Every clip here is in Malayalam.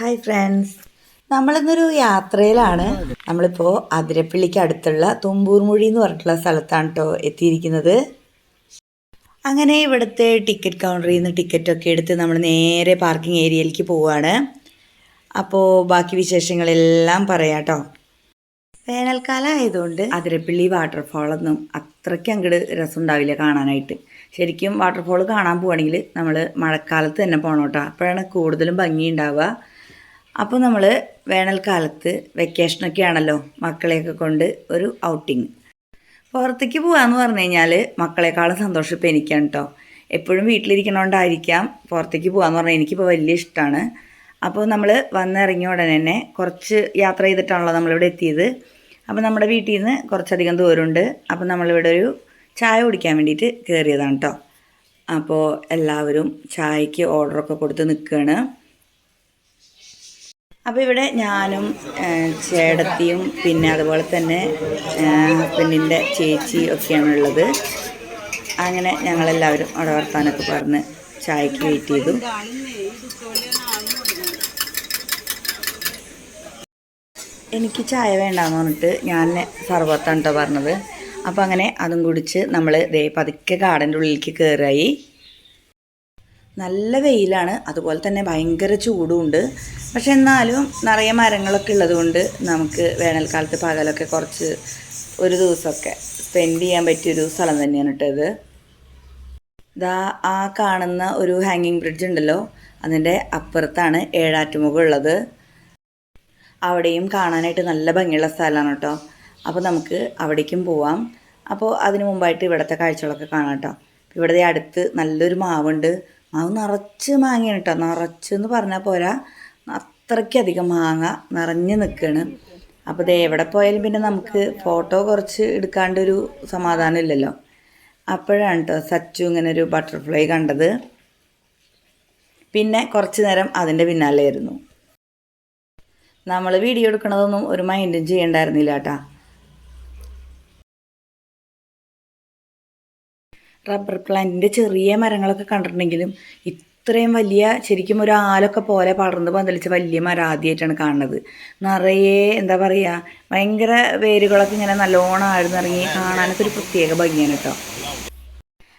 ഹായ് ഫ്രണ്ട്സ് നമ്മളിന്നൊരു യാത്രയിലാണ്. നമ്മളിപ്പോൾ അതിരപ്പള്ളിക്ക് അടുത്തുള്ള തുമ്പൂർമൊഴി എന്ന് പറഞ്ഞിട്ടുള്ള സ്ഥലത്താണ് കേട്ടോ എത്തിയിരിക്കുന്നത്. അങ്ങനെ ഇവിടുത്തെ ടിക്കറ്റ് കൗണ്ടറിൽ നിന്ന് ടിക്കറ്റൊക്കെ എടുത്ത് നമ്മൾ നേരെ പാർക്കിംഗ് ഏരിയയിലേക്ക് പോവുകയാണ് അപ്പോൾ ബാക്കി വിശേഷങ്ങളെല്ലാം പറയാം കേട്ടോ വേനൽക്കാലം ആയതുകൊണ്ട് അതിരപ്പള്ളി വാട്ടർഫാളൊന്നും അത്രയ്ക്ക് അങ്ങോട്ട് രസമുണ്ടാവില്ല കാണാനായിട്ട്. ശരിക്കും വാട്ടർഫാൾ കാണാൻ പോവുകയാണെങ്കിൽ നമ്മൾ മഴക്കാലത്ത് തന്നെ പോകണം കേട്ടോ അപ്പോഴാണ് കൂടുതലും ഭംഗി ഉണ്ടാവുക അപ്പോൾ നമ്മൾ വേനൽക്കാലത്ത് വെക്കേഷനൊക്കെ ആണല്ലോ മക്കളെയൊക്കെ കൊണ്ട് ഒരു ഔട്ടിങ് പുറത്തേക്ക് പോകാമെന്ന് പറഞ്ഞു കഴിഞ്ഞാൽ മക്കളെക്കാളും സന്തോഷം ഇപ്പോൾ എനിക്കാണ് കേട്ടോ എപ്പോഴും വീട്ടിലിരിക്കണോണ്ടായിരിക്കാം പുറത്തേക്ക് പോകാമെന്ന് പറഞ്ഞാൽ എനിക്കിപ്പോൾ വലിയ ഇഷ്ടമാണ് അപ്പോൾ നമ്മൾ വന്നിറങ്ങിയ ഉടനെ തന്നെ കുറച്ച് യാത്ര ചെയ്തിട്ടാണല്ലോ നമ്മളിവിടെ എത്തിയത്. അപ്പോൾ നമ്മുടെ വീട്ടിൽ നിന്ന് കുറച്ചധികം ദൂരമുണ്ട്. അപ്പോൾ നമ്മളിവിടെ ഒരു ചായ കുടിക്കാൻ വേണ്ടിയിട്ട് കയറിയതാണ് കേട്ടോ അപ്പോൾ എല്ലാവരും ചായക്ക് ഓർഡറൊക്കെ കൊടുത്ത് നിൽക്കുകയാണ് അപ്പോൾ ഇവിടെ ഞാനും ചേടത്തിയും പിന്നെ അതുപോലെ തന്നെ ഹസ്ബൻഡിന്റെ ചേച്ചി ഒക്കെയാണുള്ളത്. അങ്ങനെ ഞങ്ങളെല്ലാവരും അവിടെ വർത്താനൊക്കെ പറഞ്ഞ് ചായക്ക് വെയിറ്റ് ചെയ്തു. എനിക്ക് ചായ വേണ്ടാന്ന് പറഞ്ഞിട്ട് ഞാൻ സർവത്താണ് കേട്ടോ പറഞ്ഞത്. അപ്പോൾ അങ്ങനെ അതും കുടിച്ച് നമ്മൾ ദേ പതുക്കെ ഗാർഡന്റെ ഉള്ളിലേക്ക് കയറായി നല്ല വെയിലാണ്. അതുപോലെ തന്നെ ഭയങ്കര ചൂടുമുണ്ട്. പക്ഷെ എന്നാലും നിറയെ മരങ്ങളൊക്കെ ഉള്ളതുകൊണ്ട് നമുക്ക് വേനൽക്കാലത്ത് പകലൊക്കെ കുറച്ച് ഒരു ദിവസമൊക്കെ സ്പെൻഡ് ചെയ്യാൻ പറ്റിയൊരു സ്ഥലം തന്നെയാണ് കേട്ടത് ഇത്. ഇതാ ആ കാണുന്ന ഒരു ഹാങ്ങിങ് ബ്രിഡ്ജ് ഉണ്ടല്ലോ. അതിന്റെ അപ്പുറത്താണ് ഏഴാറ്റുമുഖം ഉള്ളത്. അവിടെയും കാണാനായിട്ട് നല്ല ഭംഗിയുള്ള സ്ഥലമാണ് കേട്ടോ. അപ്പോൾ നമുക്ക് അവിടേക്കും പോവാം. അപ്പോൾ അതിന് മുമ്പായിട്ട് ഇവിടുത്തെ കാഴ്ചകളൊക്കെ കാണാം കേട്ടോ. ഇവിടെ ദേ അടുത്ത് നല്ലൊരു മാവുണ്ട്. മാവ് നിറച്ച് മാങ്ങയാണ് കേട്ടോ നിറച്ച് എന്ന് പറഞ്ഞാൽ പോരാ അത്രയ്ക്കധികം മാങ്ങ നിറഞ്ഞ് നിൽക്കുകയാണ് അപ്പോൾ ഇത് എവിടെ പോയാലും പിന്നെ നമുക്ക് ഫോട്ടോ കുറച്ച് എടുക്കാണ്ടൊരു സമാധാനം ഇല്ലല്ലോ. അപ്പോഴാണ് കേട്ടോ സച്ചു ഇങ്ങനെ ഒരു ബട്ടർഫ്ലൈ കണ്ടത്. പിന്നെ കുറച്ച് നേരം അതിന്റെ പിന്നാലെയായിരുന്നു. നമ്മൾ വീഡിയോ എടുക്കണതൊന്നും ഒരു മൈൻഡും ചെയ്യണ്ടായിരുന്നില്ല കേട്ടാ റബ്ബർ പ്ലാന്റിന്റെ ചെറിയ മരങ്ങളൊക്കെ കണ്ടിട്ടുണ്ടെങ്കിലും ഇത്രയും വലിയ ശരിക്കും ഒരു ആലൊക്കെ പോലെ പടർന്ന് പന്തലിച്ച വലിയ മരം ആദ്യമായിട്ടാണ് കാണുന്നത്. നിറയെ എന്താ പറയുക ഭയങ്കര വേരുകളൊക്കെ ഇങ്ങനെ നല്ലോണം ആഴ്ന്നിറങ്ങി കാണാനൊക്കെ ഒരു പ്രത്യേക ഭംഗിയാണ് കേട്ടോ.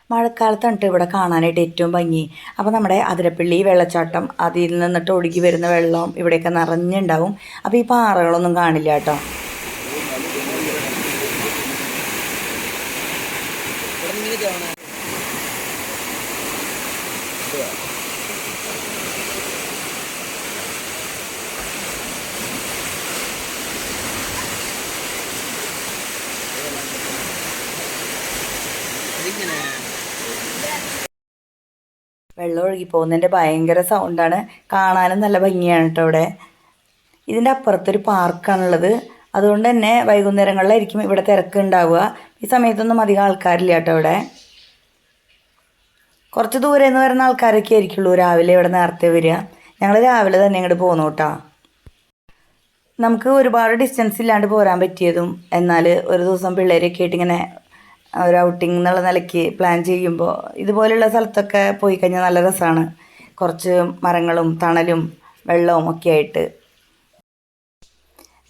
മഴക്കാലത്താണ് ഇവിടെ കാണാനായിട്ട് ഏറ്റവും ഭംഗി. അപ്പോൾ നമ്മുടെ അതിരപ്പള്ളി വെള്ളച്ചാട്ടം അതിൽ നിന്നിട്ട് ഒഴുകി വരുന്ന വെള്ളം ഇവിടെയൊക്കെ നിറഞ്ഞുണ്ടാവും. അപ്പോൾ ഈ പാറകളൊന്നും കാണില്ല കേട്ടോ. വെള്ളം ഒഴുകി പോകുന്നതിന്റെ ഭയങ്കര സൗണ്ടാണ് കാണാനും നല്ല ഭംഗിയാണ് കേട്ടോ ഇവിടെ ഇതിന്റെ അപ്പുറത്തൊരു പാർക്കാണുള്ളത് അതുകൊണ്ട് തന്നെ വൈകുന്നേരങ്ങളിലായിരിക്കും ഇവിടെ തിരക്ക് ഉണ്ടാവുക. ഈ സമയത്തൊന്നും അധികം ആൾക്കാരില്ല കേട്ടോ ഇവിടെ കുറച്ച് ദൂരെ നിന്ന് വരുന്ന ആൾക്കാരൊക്കെ ആയിരിക്കുള്ളൂ രാവിലെ ഇവിടെ നേരത്തെ വരിക. ഞങ്ങൾ രാവിലെ തന്നെ ഇങ്ങോട്ട് പോന്നു കേട്ടോ നമുക്ക് ഒരുപാട് ഡിസ്റ്റൻസ് ഇല്ലാണ്ട് പോരാൻ പറ്റിയതും എന്നാൽ ഒരു ദിവസം പിള്ളേരൊക്കെ ആയിട്ട് ഇങ്ങനെ ഒരു ഔട്ടിംഗ് എന്നുള്ള നിലയ്ക്ക് പ്ലാൻ ചെയ്യുമ്പോൾ ഇതുപോലെയുള്ള സ്ഥലത്തൊക്കെ പോയി കഴിഞ്ഞാൽ നല്ല രസമാണ് കുറച്ച് മരങ്ങളും തണലും വെള്ളവും ഒക്കെ ആയിട്ട്.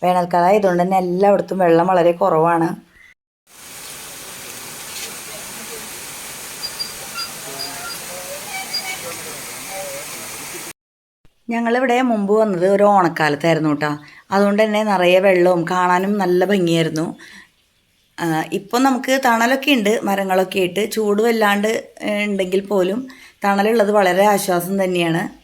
വേനൽക്കാലം ആയതുകൊണ്ട് തന്നെ എല്ലായിടത്തും വെള്ളം വളരെ കുറവാണ്. ഞങ്ങളിവിടെ മുമ്പ് വന്നത് ഒരു ഓണക്കാലത്തായിരുന്നു കേട്ടോ അതുകൊണ്ട് തന്നെ നിറയെ വെള്ളവും കാണാനും നല്ല ഭംഗിയായിരുന്നു. ഇപ്പം നമുക്ക് തണലൊക്കെ ഉണ്ട് മരങ്ങളൊക്കെ ആയിട്ട്. ചൂട് വല്ലാണ്ട് ഉണ്ടെങ്കിൽ പോലും തണലുള്ളത് വളരെ ആശ്വാസം തന്നെയാണ്.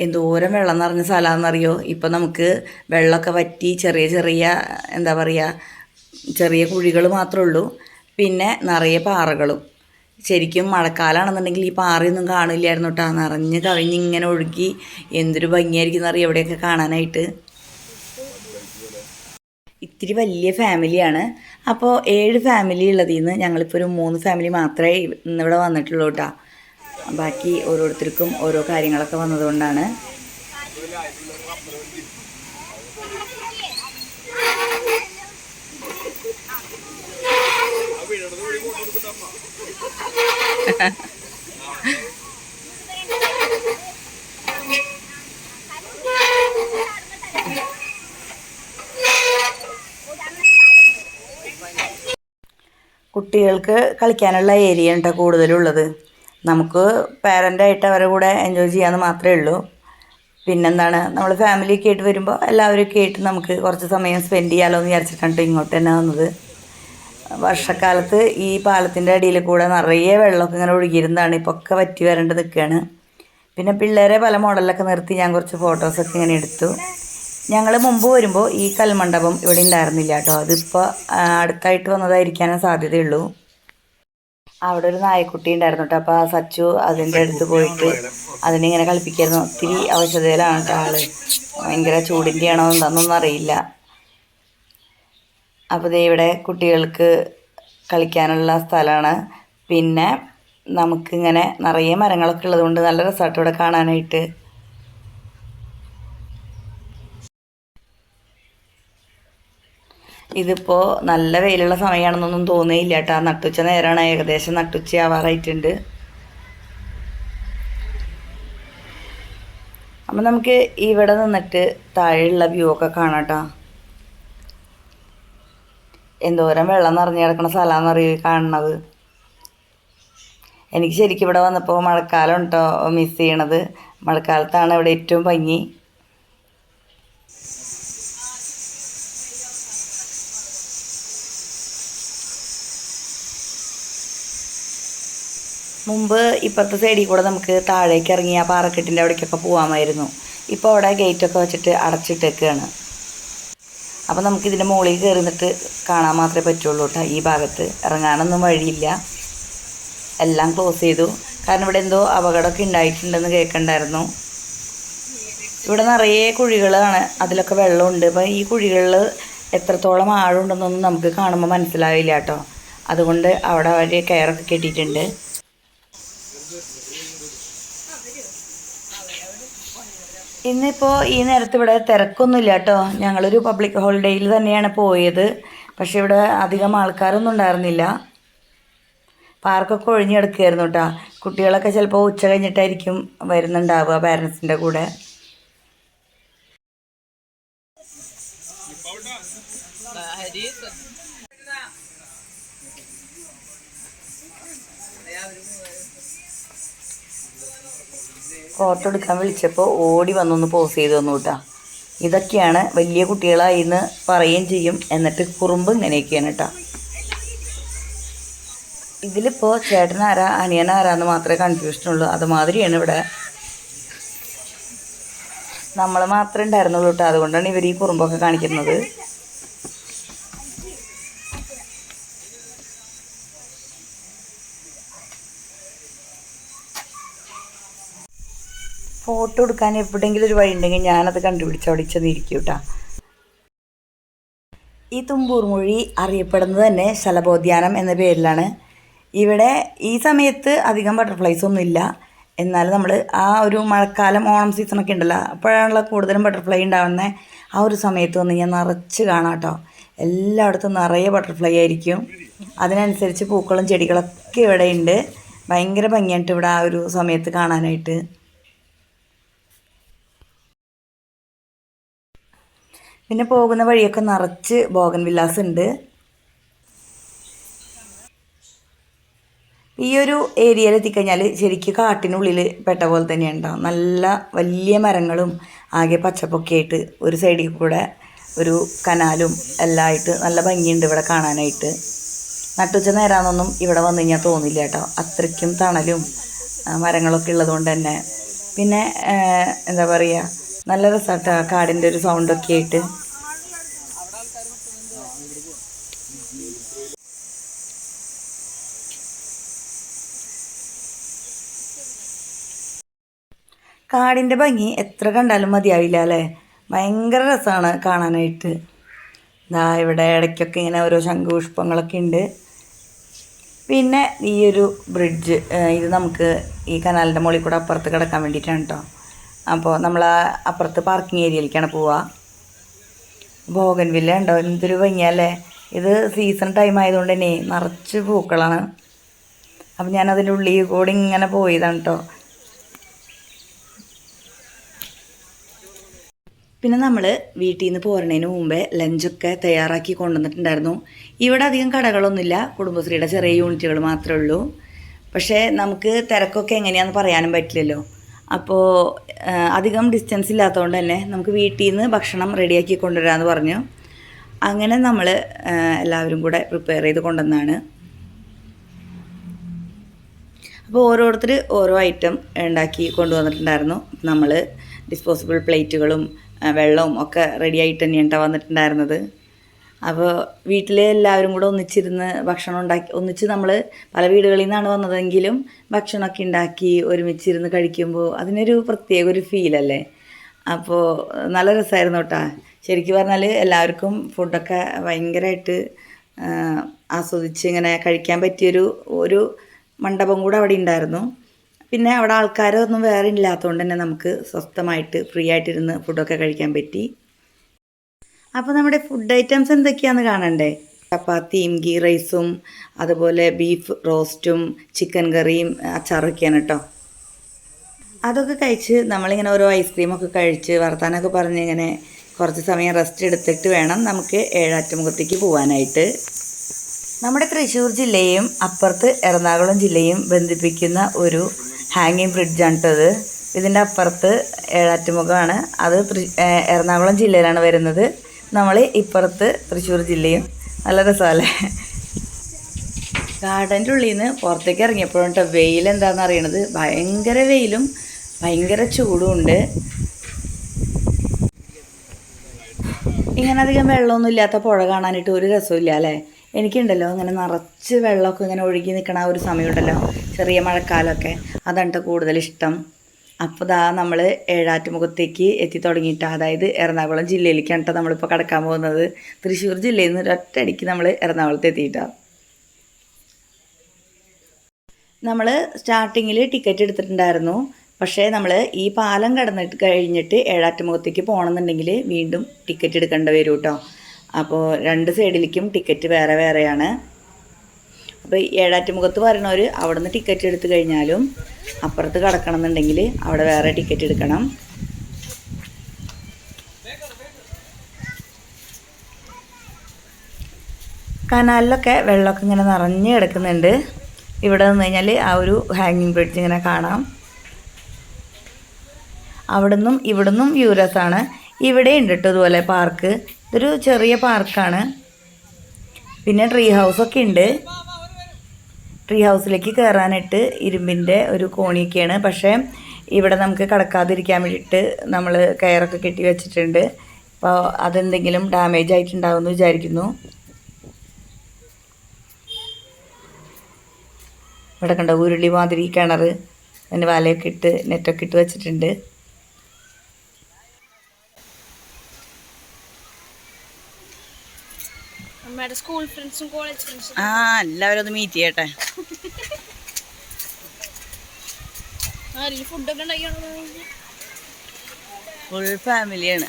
എന്തോരം വെള്ളം നിറഞ്ഞ സ്ഥലമാണെന്നറിയോ? ഇപ്പം നമുക്ക് വെള്ളമൊക്കെ വറ്റി ചെറിയ ചെറിയ എന്താ പറയുക ചെറിയ കുഴികൾ മാത്രമേ ഉള്ളൂ. പിന്നെ നിറയെ പാറകളും. ശരിക്കും മഴക്കാലമാണെന്നുണ്ടെങ്കിൽ ഈ പാറയൊന്നും കാണില്ലായിരുന്നു കേട്ടോ. നിറഞ്ഞ് കവിഞ്ഞിങ്ങനെ ഒഴുകി എന്തൊരു ഭംഗിയായിരിക്കും എന്നറിയാം? എവിടെയൊക്കെ കാണാനായിട്ട്. ഇത്തിരി വലിയ ഫാമിലിയാണ് അപ്പോൾ ഏഴ് ഫാമിലി ഉള്ളതിൽ നിന്ന് ഞങ്ങളിപ്പോൾ ഒരു മൂന്ന് ഫാമിലി മാത്രമേ ഇന്നിവിടെ വന്നിട്ടുള്ളൂ കേട്ടോ ബാക്കി ഓരോരുത്തർക്കും ഓരോ കാര്യങ്ങളൊക്കെ വന്നതുകൊണ്ടാണ്. കുട്ടികൾക്ക് കളിക്കാനുള്ള ഏരിയ കേട്ടോ കൂടുതലുള്ളത്. നമുക്ക് പാരന്റായിട്ട് അവരുടെ കൂടെ എൻജോയ് ചെയ്യാമെന്ന് മാത്രമേ ഉള്ളൂ. പിന്നെന്താണ് നമ്മൾ ഫാമിലിയൊക്കെ ആയിട്ട് വരുമ്പോൾ എല്ലാവരും ആയിട്ട് നമുക്ക് കുറച്ച് സമയം സ്പെൻഡ് ചെയ്യാമല്ലോ എന്ന് വിചാരിച്ചിട്ടാണ് ഇങ്ങോട്ട് തന്നെ വന്നത്. വർഷക്കാലത്ത് ഈ പാലത്തിന്റെ അടിയിൽ കൂടെ നിറയെ വെള്ളമൊക്കെ ഇങ്ങനെ ഒഴുകിയിരുന്നതാണ്. ഇപ്പോൾ ഒക്കെ വറ്റി വരേണ്ടി നിൽക്കുകയാണ് പിന്നെ പിള്ളേരെ പല മോഡലൊക്കെ നിർത്തി ഞാൻ കുറച്ച് ഫോട്ടോസൊക്കെ ഇങ്ങനെ എടുത്തു. ഞങ്ങൾ മുമ്പ് വരുമ്പോൾ ഈ കൽമണ്ഡപം ഇവിടെ ഉണ്ടായിരുന്നില്ല കേട്ടോ. അതിപ്പോൾ അടുത്തായിട്ട് വന്നതായിരിക്കാനേ സാധ്യതയുള്ളൂ. അവിടെ ഒരു നായക്കുട്ടി ഉണ്ടായിരുന്നു കേട്ടോ. അപ്പോൾ ആ സച്ചു അതിന്റെ അടുത്ത് പോയിട്ട് അതിനെ ഇങ്ങനെ കളിപ്പിക്കായിരുന്നു. ഒത്തിരി അവശതയിലാണ് കേട്ടോ ആൾ. ഭയങ്കര ചൂടിന്റെ ആണോ എന്താണെന്നൊന്നും അറിയില്ല. അപ്പോൾ ദേ ഇവിടെ കുട്ടികൾക്ക് കളിക്കാനുള്ള സ്ഥലമാണ്. പിന്നെ നമുക്കിങ്ങനെ നിറയെ മരങ്ങളൊക്കെ ഉള്ളതുകൊണ്ട് നല്ല രസമായിട്ട് ഇവിടെ കാണാനായിട്ട്. ഇതിപ്പോൾ നല്ല വെയിലുള്ള സമയമാണെന്നൊന്നും തോന്നിയില്ല കേട്ടോ. നട്ടുച്ച നേരമാണ് ഏകദേശം നട്ടുച്ച ആവാറായിട്ടുണ്ട്. അപ്പം നമുക്ക് ഇവിടെ നിന്നിട്ട് താഴെയുള്ള വ്യൂ ഒക്കെ കാണാം കേട്ടോ. എന്തോരം വെള്ളം നിറഞ്ഞു കിടക്കുന്ന സ്ഥലമാണെന്ന് അറിയോ കാണുന്നത്? എനിക്ക് ശരിക്കും ഇവിടെ വന്നപ്പോൾ മഴക്കാലം കേട്ടോ മിസ് ചെയ്യണത്? മഴക്കാലത്താണ് ഇവിടെ ഏറ്റവും ഭംഗി. മുമ്പ് ഇപ്പുറത്തെ സൈഡിൽ കൂടെ നമുക്ക് താഴേക്ക് ഇറങ്ങി ആ പാറക്കെട്ടിന്റെ അവിടേക്കൊക്കെ പോകാമായിരുന്നു ഇപ്പോൾ അവിടെ ഗേറ്റൊക്കെ വെച്ചിട്ട് അടച്ചിട്ടേക്കാണ്. അപ്പോൾ നമുക്ക് ഇതിന്റെ മുകളിൽ കയറി നിന്നിട്ട് കാണാൻ മാത്രമേ പറ്റുള്ളൂ കേട്ടോ ഈ ഭാഗത്ത് ഇറങ്ങാനൊന്നും വഴിയില്ല. എല്ലാം ക്ലോസ് ചെയ്തു. കാരണം ഇവിടെ എന്തോ അപകടമൊക്കെ ഉണ്ടായിട്ടുണ്ടെന്ന് കേൾക്കണ്ടായിരുന്നു. ഇവിടെ നിറയെ കുഴികളാണ്. അതിലൊക്കെ വെള്ളമുണ്ട്. അപ്പോൾ ഈ കുഴികളിൽ എത്രത്തോളം ആഴമുണ്ടെന്നൊന്നും നമുക്ക് കാണുമ്പോൾ മനസ്സിലാവില്ല കേട്ടോ അതുകൊണ്ട് അവിടെ അവർ കയറൊക്കെ കെട്ടിയിട്ടുണ്ട്. ഇന്നിപ്പോൾ ഈ നേരത്ത് ഇവിടെ തിരക്കൊന്നുമില്ല കേട്ടോ. ഞങ്ങളൊരു പബ്ലിക് ഹോളിഡേയിൽ തന്നെയാണ് പോയത്. പക്ഷേ ഇവിടെ അധികം ആൾക്കാരൊന്നും ഉണ്ടായിരുന്നില്ല. പാർക്കൊക്കെ ഒഴിഞ്ഞെടുക്കുകയായിരുന്നു കേട്ടോ. കുട്ടികളൊക്കെ ചിലപ്പോൾ ഉച്ച കഴിഞ്ഞിട്ടായിരിക്കും വരുന്നുണ്ടാവുക പാരൻസിന്റെ കൂടെ. ഫോട്ടോ എടുക്കാൻ വിളിച്ചപ്പോൾ ഓടി വന്നൊന്ന് പോസ് ചെയ്ത് തന്നു കേട്ടോ. ഇതൊക്കെയാണ് വലിയ കുട്ടികളായി എന്ന് പറയുകയും ചെയ്യും. എന്നിട്ട് കുറുമ്പ് ഇങ്ങനെയൊക്കെയാണ് കേട്ടോ. ഇതിലിപ്പോൾ ചേട്ടനാരാ അനിയനാരാന്ന് മാത്രമേ കൺഫ്യൂഷനുള്ളൂ അതുമാതിരിയാണ് ഇവിടെ. നമ്മൾ മാത്രമേ ഉണ്ടായിരുന്നുള്ളൂ കേട്ടോ. അതുകൊണ്ടാണ് ഇവർ ഈ കുറുമ്പൊക്കെ കാണിക്കുന്നത്. ഫോട്ടോ എടുക്കാൻ എവിടെയെങ്കിലും ഒരു വഴി ഉണ്ടെങ്കിൽ ഞാനത് കണ്ടുപിടിച്ച് അവിടെ ചെന്നിരിക്കും കേട്ടോ ഈ തുമ്പൂർ മൊഴി അറിയപ്പെടുന്നത് തന്നെ ശലഭോദ്യാനം എന്ന പേരിലാണ്. ഇവിടെ ഈ സമയത്ത് അധികം ബട്ടർഫ്ലൈസ് ഒന്നുമില്ല എന്നാൽ നമ്മൾ ആ ഒരു മഴക്കാലം ഓണം സീസണൊക്കെ ഉണ്ടല്ലോ അപ്പോഴാണല്ലോ കൂടുതലും ബട്ടർഫ്ലൈ ഉണ്ടാവുന്നത് ആ ഒരു സമയത്ത് വന്ന് ഞാൻ നിറച്ച് കാണാം കേട്ടോ എല്ലായിടത്തും നിറയെ ബട്ടർഫ്ലൈ ആയിരിക്കും. അതിനനുസരിച്ച് പൂക്കളും ചെടികളൊക്കെ ഇവിടെ ഉണ്ട് ഭയങ്കര ഭംഗിയായിട്ട് ഇവിടെ ആ ഒരു സമയത്ത് കാണാനായിട്ട്. പിന്നെ പോകുന്ന വഴിയൊക്കെ നിറച്ച് ബോഗൻ വില്ലാസ് ഉണ്ട്. ഈ ഒരു ഏരിയയിൽ എത്തിക്കഴിഞ്ഞാൽ ശരിക്കും കാട്ടിനുള്ളിൽ പെട്ട പോലെ തന്നെ ഉണ്ടാവും നല്ല വലിയ മരങ്ങളും ആകെ പച്ചപ്പൊക്കെ ആയിട്ട് ഒരു സൈഡിൽ കൂടെ ഒരു കനാലും എല്ലാം ആയിട്ട് നല്ല ഭംഗിയുണ്ട് ഇവിടെ കാണാനായിട്ട്. നട്ടുച്ച നേരാന്നൊന്നും ഇവിടെ വന്നു കഴിഞ്ഞാൽ തോന്നില്ല കേട്ടോ. അത്രയ്ക്കും തണലും മരങ്ങളൊക്കെ ഉള്ളതുകൊണ്ട് തന്നെ. പിന്നെ എന്താ പറയുക നല്ല രസമാട്ടോ കാടിന്റെ ഒരു സൗണ്ടൊക്കെ ആയിട്ട്. കാടിന്റെ ഭംഗി എത്ര കണ്ടാലും മതിയാവില്ല അല്ലേ? ഭയങ്കര രസമാണ് കാണാനായിട്ട്. ഇതാ ഇവിടെ ഇടയ്ക്കൊക്കെ ഇങ്ങനെ ഓരോ ശംഖുപുഷ്പങ്ങളൊക്കെ ഉണ്ട്. പിന്നെ ഈ ഒരു ബ്രിഡ്ജ് ഇത് നമുക്ക് ഈ കനാലിന്റെ മുകളിൽ കൂടെ അപ്പുറത്ത് കിടക്കാൻ വേണ്ടിയിട്ടാണ് കേട്ടോ അപ്പോൾ നമ്മൾ അപ്പുറത്ത് പാർക്കിംഗ് ഏരിയയിലേക്കാണ് പോവുക ബോഗൻ വില്ല ഉണ്ടോ എന്തൊരു ഭംഗിയല്ലേ? ഇത് സീസൺ ടൈം ആയതുകൊണ്ട് തന്നെ നിറച്ച് പൂക്കളാണ്. അപ്പം ഞാൻ അതിന്റെ ഉള്ളിൽ കൂടി ഇങ്ങനെ പോയതാണ് കേട്ടോ പിന്നെ നമ്മൾ വീട്ടിൽ നിന്ന് പോരണതിന് മുമ്പേ ലഞ്ചൊക്കെ തയ്യാറാക്കി കൊണ്ടുവന്നിട്ടുണ്ടായിരുന്നു. ഇവിടെ അധികം കടകളൊന്നുമില്ല. കുടുംബശ്രീയുടെ ചെറിയ യൂണിറ്റുകൾ മാത്രമേ ഉള്ളൂ. പക്ഷേ നമുക്ക് തിരക്കൊക്കെ എങ്ങനെയാണെന്ന് പറയാനും പറ്റില്ലല്ലോ. അപ്പോൾ അധികം ഡിസ്റ്റൻസ് ഇല്ലാത്തതുകൊണ്ട് തന്നെ നമുക്ക് വീട്ടിൽ നിന്ന് ഭക്ഷണം റെഡിയാക്കി കൊണ്ടുവരാമെന്ന് പറഞ്ഞു. അങ്ങനെ നമ്മൾ എല്ലാവരും കൂടെ പ്രിപ്പയർ ചെയ്ത് കൊണ്ടുവന്നാണ്. അപ്പോൾ ഓരോരുത്തർ ഓരോ ഐറ്റം ഉണ്ടാക്കി കൊണ്ടുവന്നിട്ടുണ്ടായിരുന്നു. നമ്മൾ ഡിസ്പോസിബിൾ പ്ലേറ്റുകളും വെള്ളവും ഒക്കെ റെഡി ആയിട്ട് തന്നെയാണ് ട്ടോ വന്നിട്ടുണ്ടായിരുന്നത്. അപ്പോൾ വീട്ടിലെ എല്ലാവരും കൂടെ ഒന്നിച്ചിരുന്ന് ഭക്ഷണം ഉണ്ടാക്കി ഒന്നിച്ച് നമ്മൾ പല വീടുകളിൽ നിന്നാണ് വന്നതെങ്കിലും ഭക്ഷണമൊക്കെ ഉണ്ടാക്കി ഒരുമിച്ചിരുന്ന് കഴിക്കുമ്പോൾ അതിനൊരു പ്രത്യേക ഒരു ഫീലല്ലേ അപ്പോൾ നല്ല രസമായിരുന്നു കേട്ടോ. ശരിക്കും പറഞ്ഞാൽ എല്ലാവർക്കും ഫുഡൊക്കെ ഭയങ്കരമായിട്ട് ആസ്വദിച്ച് ഇങ്ങനെ കഴിക്കാൻ പറ്റിയൊരു ഒരു മണ്ഡപം കൂടെ അവിടെ ഉണ്ടായിരുന്നു. പിന്നെ അവിടെ ആൾക്കാരൊന്നും വേറെ ഇല്ലാത്തതുകൊണ്ട് തന്നെ നമുക്ക് സ്വസ്ഥമായിട്ട് ഫ്രീ ആയിട്ടിരുന്ന് ഫുഡൊക്കെ കഴിക്കാൻ പറ്റി. അപ്പോൾ നമ്മുടെ ഫുഡ് ഐറ്റംസ് എന്തൊക്കെയാണെന്ന് കാണണ്ടേ? ചപ്പാത്തിയും ഗീ റൈസും അതുപോലെ ബീഫ് റോസ്റ്റും ചിക്കൻ കറിയും അച്ചാറൊക്കെയാണ് കേട്ടോ അതൊക്കെ കഴിച്ച് നമ്മളിങ്ങനെ ഓരോ ഐസ്ക്രീമൊക്കെ കഴിച്ച് വർത്താനൊക്കെ പറഞ്ഞ് ഇങ്ങനെ കുറച്ച് സമയം റെസ്റ്റ് എടുത്തിട്ട് വേണം നമുക്ക് ഏഴാറ്റുമുഖത്തേക്ക് പോകാനായിട്ട് നമ്മുടെ തൃശ്ശൂർ ജില്ലയും അപ്പുറത്ത് എറണാകുളം ജില്ലയും ബന്ധിപ്പിക്കുന്ന ഒരു ഹാങ്ങിങ് ബ്രിഡ്ജാണ് കേട്ടത് ഇത് ഇതിന്റെ അപ്പുറത്ത് ഏഴാറ്റുമുഖമാണ്. അത് എറണാകുളം ജില്ലയിലാണ് വരുന്നത്. നമ്മൾ ഇപ്പുറത്ത് തൃശ്ശൂർ ജില്ലയും നല്ല രസമല്ലേ? ഗാർഡന്റെ ഉള്ളിൽ നിന്ന് പുറത്തേക്ക് ഇറങ്ങിയപ്പോഴുണ്ട് വെയിൽ എന്താണെന്ന് അറിയണത്. ഭയങ്കര വെയിലും ഭയങ്കര ചൂടും ഉണ്ട്. ഇങ്ങനെ അധികം വെള്ളമൊന്നും ഇല്ലാത്ത പുഴ കാണാനായിട്ട് ഒരു രസമില്ല അല്ലേ? എനിക്കുണ്ടല്ലോ അങ്ങനെ നിറച്ച് വെള്ളമൊക്കെ ഇങ്ങനെ ഒഴുകി നിൽക്കണ ഒരു സമയമുണ്ടല്ലോ ചെറിയ മഴക്കാലമൊക്കെ. അതാണ് കൂടുതൽ ഇഷ്ടം. അപ്പോൾ ദാ നമ്മൾ ഏഴാറ്റുമുഖത്തേക്ക് എത്തി തുടങ്ങിയിട്ട്. അതായത് എറണാകുളം ജില്ലയിലേക്കാണ് കേട്ടോ നമ്മളിപ്പോൾ കടക്കാൻ പോകുന്നത്. തൃശ്ശൂർ ജില്ലയിൽ നിന്ന് ഒരൊറ്റയടിക്ക് നമ്മൾ എറണാകുളത്ത് എത്തിയിട്ടാണ് നമ്മൾ സ്റ്റാർട്ടിങ്ങിൽ ടിക്കറ്റ് എടുത്തിട്ടുണ്ടായിരുന്നു. പക്ഷേ നമ്മൾ ഈ പാലം കടന്നിട്ട് കഴിഞ്ഞിട്ട് ഏഴാറ്റുമുഖത്തേക്ക് പോകണമെന്നുണ്ടെങ്കിൽ വീണ്ടും ടിക്കറ്റ് എടുക്കേണ്ടി വരും കേട്ടോ അപ്പോൾ രണ്ട് സൈഡിലേക്കും ടിക്കറ്റ് വേറെ വേറെയാണ്. അപ്പോൾ ഏഴാറ്റുമുഖത്ത് വരണവർ അവിടെ നിന്ന് ടിക്കറ്റ് എടുത്തു കഴിഞ്ഞാലും അപ്പുറത്ത് കടക്കണം എന്നുണ്ടെങ്കിൽ അവിടെ വേറെ ടിക്കറ്റ് എടുക്കണം. കനാലിലൊക്കെ വെള്ളമൊക്കെ ഇങ്ങനെ നിറഞ്ഞു കിടക്കുന്നുണ്ട്. ഇവിടെ നിന്ന് കഴിഞ്ഞാൽ ആ ഒരു ഹാങ്ങിങ് ബ്രിഡ്ജ് ഇങ്ങനെ കാണാം. അവിടുന്നും ഇവിടുന്നും വ്യൂ രസമാണ് ഇവിടെ ഉണ്ട് കേട്ടോ ഇതുപോലെ പാർക്ക് ഇതൊരു ചെറിയ പാർക്കാണ് പിന്നെ ട്രീ ഹൗസൊക്കെ ഉണ്ട്. ട്രീ ഹൗസിലേക്ക് കയറാനായിട്ട് ഇരുമ്പിന്റെ ഒരു കോണിയൊക്കെയാണ്. പക്ഷേ ഇവിടെ നമുക്ക് കടക്കാതിരിക്കാൻ വേണ്ടിയിട്ട് നമ്മൾ കയറൊക്കെ കെട്ടി വെച്ചിട്ടുണ്ട്. അപ്പോൾ അതെന്തെങ്കിലും ഡാമേജ് ആയിട്ടുണ്ടാവുമെന്ന് വിചാരിക്കുന്നു. ഇവിടെ കണ്ട ഉരുളി മാതിരി കിണർ അതിന് വലയൊക്കെ ഇട്ട് നെറ്റൊക്കെ ഇട്ട് വെച്ചിട്ടുണ്ട്. അമ്മയുടെ സ്കൂൾ ഫ്രണ്ട്സും കോളേജ് ഫ്രണ്ട്സും ആ എല്ലാവരും ഒന്ന് മീറ്റ് ചെയ്യട്ടെ. ഫുഡൊക്കെ ഉണ്ടാക്കിയാണോ? ഫുൾ ഫാമിലിയാണ്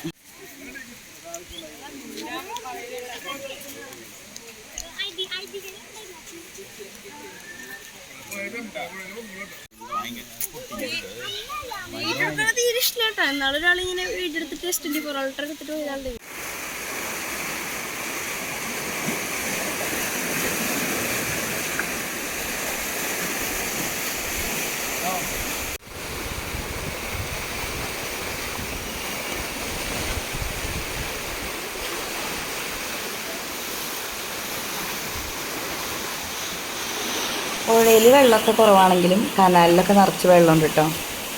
തീരെ ഇഷ്ടമില്ല കേട്ടോ. എന്നാലും ഒരാളിങ്ങനെ വീട്ടിലെടുത്ത് ടെസ്റ്റിന്റെ പൊറോട്ട എടുത്തിട്ട് ഒരാളുടെ പുഴയിൽ വെള്ളമൊക്കെ കുറവാണെങ്കിലും കനാലിലൊക്കെ നിറച്ച് വെള്ളമുണ്ട് കേട്ടോ.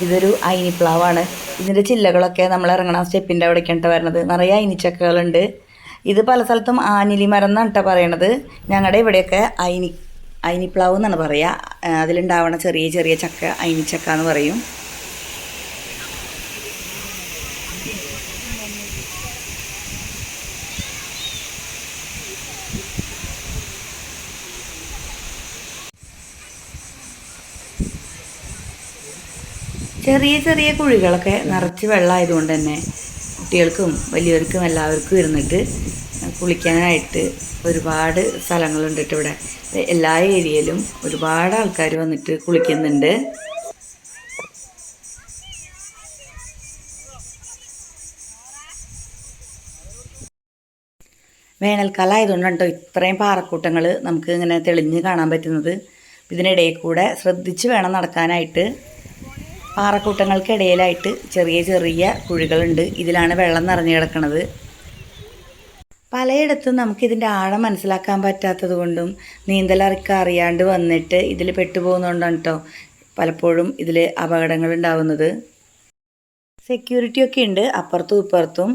ഇതൊരു അയിനിപ്ലാവാണ്. ഇതിന്റെ ചില്ലകളൊക്കെ നമ്മൾ ഇറങ്ങണ സ്റ്റെപ്പിന്റെ അവിടേക്കാണ് വരണത്. നിറയെ അയിനിച്ചക്കകളുണ്ട്. ഇത് പല സ്ഥലത്തും ആനിലി മരം എന്നാണ് കേട്ടോ പറയണത്. ഞങ്ങളുടെ ഇവിടെയൊക്കെ അയിനി അയിനിപ്ലാവ് എന്നാണ് പറയുക അതിലുണ്ടാവണ ചെറിയ ചെറിയ ചക്ക അയിനിച്ചക്ക എന്ന് പറയും. ചെറിയ ചെറിയ കുഴികളൊക്കെ നിറച്ച് വെള്ളമായതുകൊണ്ട് തന്നെ കുട്ടികൾക്കും വലിയവർക്കും എല്ലാവർക്കും ഇരുന്നിട്ട് കുളിക്കാനായിട്ട് ഒരുപാട് സ്ഥലങ്ങളുണ്ട് കേട്ടോ ഇവിടെ. എല്ലാ ഏരിയയിലും ഒരുപാട് ആൾക്കാർ വന്നിട്ട് കുളിക്കുന്നുണ്ട്. വേനൽക്കാലം കേട്ടോ ഇത്രയും പാറക്കൂട്ടങ്ങൾ നമുക്ക് ഇങ്ങനെ തെളിഞ്ഞ് കാണാൻ പറ്റുന്നത്. ഇതിനിടയിൽ കൂടെ ശ്രദ്ധിച്ച് വേണം നടക്കാനായിട്ട്. പാറക്കൂട്ടങ്ങൾക്കിടയിലായിട്ട് ചെറിയ ചെറിയ കുഴികളുണ്ട്. ഇതിലാണ് വെള്ളം നിറഞ്ഞു കിടക്കുന്നത് പലയിടത്തും നമുക്കിതിന്റെ ആഴം മനസ്സിലാക്കാൻ പറ്റാത്തത് കൊണ്ടും നീന്തലറിക്ക അറിയാണ്ട് വന്നിട്ട് ഇതിൽ പെട്ടുപോകുന്നതുകൊണ്ടാണ് കേട്ടോ പലപ്പോഴും ഇതിൽ അപകടങ്ങൾ ഉണ്ടാവുന്നത്. സെക്യൂരിറ്റി ഒക്കെ ഉണ്ട് അപ്പുറത്തും ഇപ്പുറത്തും.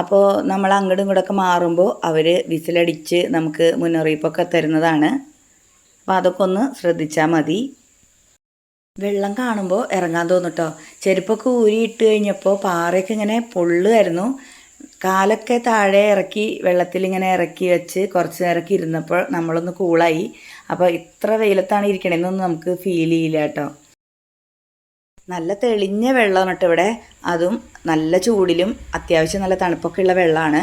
അപ്പോൾ നമ്മൾ അങ്ങോട്ടും ഇങ്ങോട്ടൊക്കെ മാറുമ്പോൾ അവർ വിസിലടിച്ച് നമുക്ക് മുന്നറിയിപ്പൊക്കെ തരുന്നതാണ്. അപ്പോൾ അതൊക്കെ ഒന്ന് ശ്രദ്ധിച്ചാൽ മതി. വെള്ളം കാണുമ്പോൾ ഇറങ്ങാൻ തോന്നും കേട്ടോ ചെരുപ്പൊക്കെ ഊരിയിട്ട് കഴിഞ്ഞപ്പോൾ പാറയൊക്കെ ഇങ്ങനെ പൊള്ളുമായിരുന്നു കാലൊക്കെ താഴെ ഇറക്കി വെള്ളത്തിൽ ഇങ്ങനെ ഇറക്കി വെച്ച് കുറച്ച് നേരമൊക്കെ ഇരുന്നപ്പോൾ നമ്മളൊന്ന് കൂളായി. അപ്പോൾ ഇത്ര വെയിലത്താണ് ഇരിക്കണേന്നൊന്നും നമുക്ക് ഫീൽ ചെയ്യില്ല കേട്ടോ. നല്ല തെളിഞ്ഞ വെള്ളമാണ് കേട്ടോ ഇവിടെ. അതും നല്ല ചൂടിലും അത്യാവശ്യം നല്ല തണുപ്പൊക്കെ ഉള്ള വെള്ളമാണ്.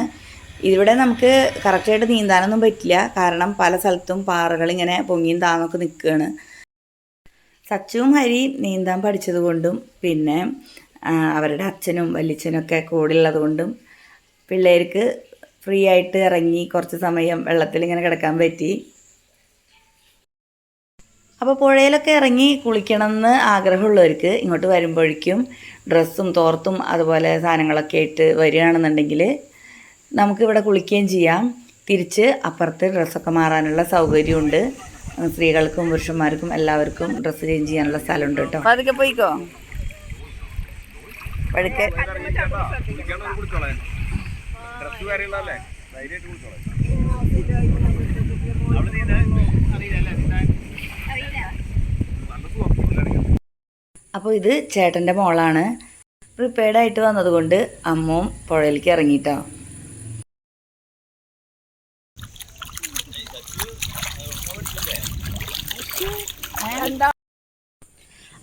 ഇവിടെ നമുക്ക് കറക്റ്റായിട്ട് നീന്താനൊന്നും പറ്റില്ല. കാരണം പല സ്ഥലത്തും പാറകൾ ഇങ്ങനെ പൊങ്ങിയും താന്നൊക്കെ നിൽക്കുകയാണ്. സച്ചുവും ഹരി നീന്താൻ പഠിച്ചതുകൊണ്ടും പിന്നെ അവരുടെ അച്ഛനും വല്യച്ഛനൊക്കെ കൂടെ ഉള്ളത് കൊണ്ടും പിള്ളേർക്ക് ഫ്രീ ആയിട്ട് ഇറങ്ങി കുറച്ച് സമയം വെള്ളത്തിൽ ഇങ്ങനെ കിടക്കാൻ പറ്റി. അപ്പോൾ പുഴയിലൊക്കെ ഇറങ്ങി കുളിക്കണമെന്ന് ആഗ്രഹമുള്ളവർക്ക് ഇങ്ങോട്ട് വരുമ്പോഴേക്കും ഡ്രസ്സും തോർത്തും അതുപോലെ സാധനങ്ങളൊക്കെ ആയിട്ട് വരികയാണെന്നുണ്ടെങ്കിൽ നമുക്കിവിടെ കുളിക്കുകയും ചെയ്യാം. തിരിച്ച് അപ്പുറത്ത് ഡ്രസ്സൊക്കെ മാറാനുള്ള സൗകര്യമുണ്ട്. സ്ത്രീകൾക്കും പുരുഷന്മാർക്കും എല്ലാവർക്കും ഡ്രസ്സ് ചേഞ്ച് ചെയ്യാനുള്ള സ്ഥലമുണ്ട് കേട്ടോ. അതൊക്കെ പോയിക്കോ? പഴുക്കെ അപ്പോൾ ഇത് ചേട്ടന്റെ മോളാണ്. പ്രിപ്പയർഡ് ആയിട്ട് വന്നതുകൊണ്ട് അമ്മവും പുഴയിലേക്ക് ഇറങ്ങിയിട്ടോ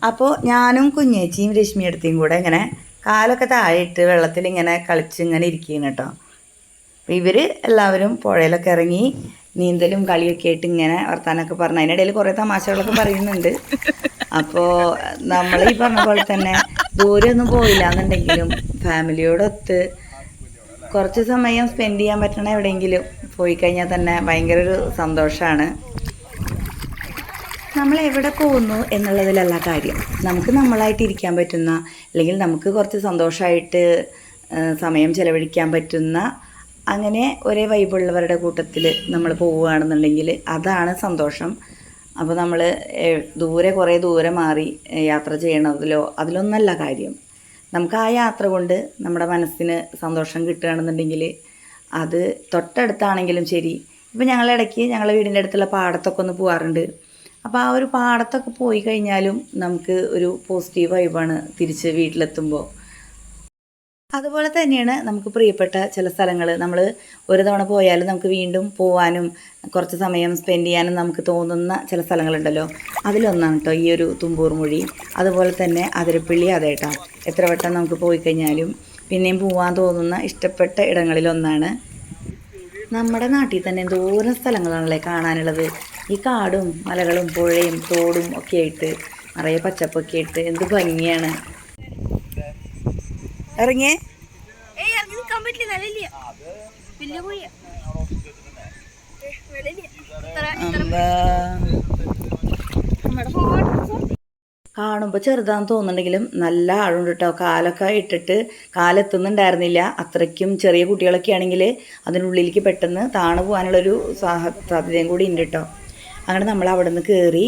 അപ്പോൾ ഞാനും കുഞ്ഞേച്ചിയും രശ്മി എടുത്തിയും കൂടെ ഇങ്ങനെ കാലൊക്കെ താഴെയിട്ട് വെള്ളത്തിൽ ഇങ്ങനെ കളിച്ച് ഇങ്ങനെ ഇരിക്കുകയാണ് കേട്ടോ. അപ്പോൾ ഇവർ എല്ലാവരും പുഴയിലൊക്കെ ഇറങ്ങി നീന്തലും കളിയൊക്കെ ആയിട്ട് ഇങ്ങനെ വർത്താനൊക്കെ പറഞ്ഞു. അതിനിടയിൽ കുറേ തമാശകളൊക്കെ പറയുന്നുണ്ട്. അപ്പോൾ നമ്മൾ ഈ പറഞ്ഞ പോലെ തന്നെ ദൂരെയൊന്നും പോയില്ല എന്നുണ്ടെങ്കിലും ഫാമിലിയോടൊത്ത് കുറച്ച് സമയം സ്പെൻഡ് ചെയ്യാൻ പറ്റണ എവിടെയെങ്കിലും പോയി കഴിഞ്ഞാൽ തന്നെ ഭയങ്കര ഒരു സന്തോഷമാണ് നമ്മൾ എവിടെ പോകുന്നു എന്നുള്ളതിലല്ല കാര്യം. നമുക്ക് നമ്മളായിട്ട് ഇരിക്കാൻ പറ്റുന്ന അല്ലെങ്കിൽ നമുക്ക് കുറച്ച് സന്തോഷമായിട്ട് സമയം ചെലവഴിക്കാൻ പറ്റുന്ന അങ്ങനെ ഒരേ വൈബുള്ളവരുടെ കൂട്ടത്തിൽ നമ്മൾ പോവുകയാണെന്നുണ്ടെങ്കിൽ അതാണ് സന്തോഷം. അപ്പോൾ നമ്മൾ ദൂരെ കുറേ ദൂരെ മാറി യാത്ര ചെയ്യണതിലോ അതിലൊന്നല്ല കാര്യം. നമുക്ക് ആ യാത്ര കൊണ്ട് നമ്മുടെ മനസ്സിന് സന്തോഷം കിട്ടുകയാണെന്നുണ്ടെങ്കിൽ അത് തൊട്ടടുത്താണെങ്കിലും ശരി. ഇപ്പം ഞങ്ങളിടയ്ക്ക് ഞങ്ങളുടെ വീടിന്റെ അടുത്തുള്ള പാടത്തൊക്കെ ഒന്ന് പോകാറുണ്ട് അപ്പോൾ ആ ഒരു പാടത്തൊക്കെ പോയി കഴിഞ്ഞാലും നമുക്ക് ഒരു പോസിറ്റീവ് വൈബാണ് തിരിച്ച് വീട്ടിലെത്തുമ്പോൾ അതുപോലെ തന്നെയാണ് നമുക്ക് പ്രിയപ്പെട്ട ചില സ്ഥലങ്ങൾ നമ്മൾ ഒരു തവണ പോയാലും നമുക്ക് വീണ്ടും പോവാനും കുറച്ച് സമയം സ്പെൻഡ് ചെയ്യാനും നമുക്ക് തോന്നുന്ന ചില സ്ഥലങ്ങളുണ്ടല്ലോ. അതിലൊന്നാണ് കേട്ടോ ഈ ഒരു തുമ്പൂർ മൊഴി. അതുപോലെ തന്നെ അതിരപ്പള്ളി അതേട്ടാ എത്ര വട്ടം നമുക്ക് പോയി കഴിഞ്ഞാലും പിന്നെയും പോവാൻ തോന്നുന്ന ഇഷ്ടപ്പെട്ട ഇടങ്ങളിലൊന്നാണ് നമ്മുടെ നാട്ടിൽ തന്നെ എന്തോരം സ്ഥലങ്ങളാണല്ലേ കാണാനുള്ളത്. ഈ കാടും മലകളും പുഴയും തോടും ഒക്കെ ആയിട്ട് നിറയെ പച്ചപ്പൊക്കെ ആയിട്ട് എന്ത് ഭംഗിയാണ്. ഇറങ്ങിയേ. കാണുമ്പോൾ ചെറുതാന്ന് തോന്നുന്നുണ്ടെങ്കിലും നല്ല ആഴുണ്ട് കേട്ടോ കാലൊക്കെ ഇട്ടിട്ട് കാലെത്തുന്നുണ്ടായിരുന്നില്ല. അത്രയ്ക്കും ചെറിയ കുട്ടികളൊക്കെ ആണെങ്കിൽ അതിനുള്ളിലേക്ക് പെട്ടെന്ന് താണു പോകാനുള്ളൊരു സാഹ- സാധ്യതയും കൂടി ഉണ്ട് കേട്ടോ അങ്ങനെ നമ്മൾ അവിടെ നിന്ന് കയറി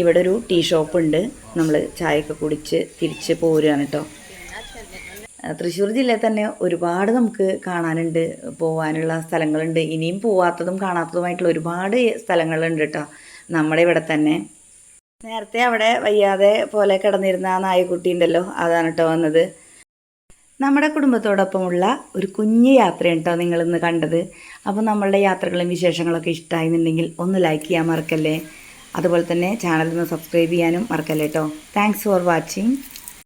ഇവിടെ ഒരു ടീ ഷോപ്പ് ഉണ്ട്. നമ്മൾ ചായയൊക്കെ കുടിച്ച് തിരിച്ച് പോരുകയാണ് കേട്ടോ തൃശ്ശൂർ ജില്ലയിൽ തന്നെ ഒരുപാട് നമുക്ക് കാണാനുണ്ട്. പോകാനുള്ള സ്ഥലങ്ങളുണ്ട്. ഇനിയും പോവാത്തതും കാണാത്തതുമായിട്ടുള്ള ഒരുപാട് സ്ഥലങ്ങളുണ്ട് കേട്ടോ നമ്മുടെ ഇവിടെ തന്നെ. നേരത്തെ അവിടെ വയ്യാതെ പോലെ കിടന്നിരുന്ന ആ നായക്കുട്ടി ഉണ്ടല്ലോ. അതാണ് കേട്ടോ വന്നത്. നമ്മുടെ കുടുംബത്തോടൊപ്പമുള്ള ഒരു കുഞ്ഞ് യാത്രയാണ് കേട്ടോ നിങ്ങളിന്ന് കണ്ടത്. അപ്പോൾ നമ്മളുടെ യാത്രകളും വിശേഷങ്ങളൊക്കെ ഇഷ്ടമായിരുന്നുണ്ടെങ്കിൽ ഒന്ന് ലൈക്ക് ചെയ്യാൻ മറക്കല്ലേ? അതുപോലെ തന്നെ ചാനൽ ഒന്ന് സബ്സ്ക്രൈബ് ചെയ്യാനും മറക്കല്ലേ കേട്ടോ താങ്ക്സ് ഫോർ വാച്ചിങ്